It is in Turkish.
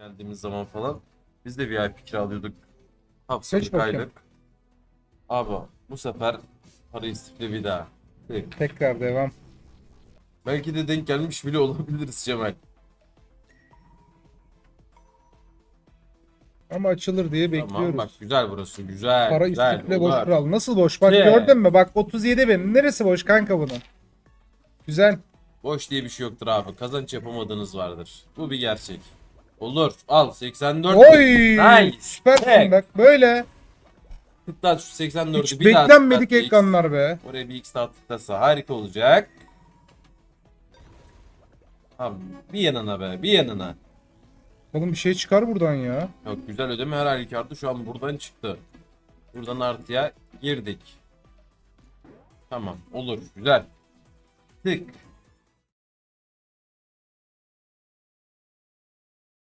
geldiğimiz zaman falan. Biz de VIP kiralıyorduk. Seç Haftalık bakayım. aylık. Abi bu sefer para istifle bir daha. Tek. Tekrar devam. Belki de denk gelmiş bile olabiliriz Cemal. Ama açılır diye bekliyoruz. Tamam bak güzel burası güzel. Para güzel, üstükle boş kural. Nasıl boş? Bak Ye. gördün mü? Bak 37 benim. Neresi boş kanka bunun? Güzel. Boş diye bir şey yoktur abi. Kazanç yapamadığınız vardır. Bu bir gerçek. Olur. Al 84. Oy! Nice. Süpersin Tek. bak. Böyle. Tıkla şu 84'ü Hiç bir daha beklenmedik tıklat. ekranlar be. Oraya bir X daha tıklasa harika olacak. Abi bir yanına be bir yanına. Oğlum bir şey çıkar buradan ya. Yok güzel ödeme her halükarda şu an buradan çıktı. Buradan artıya girdik. Tamam olur güzel. Tık.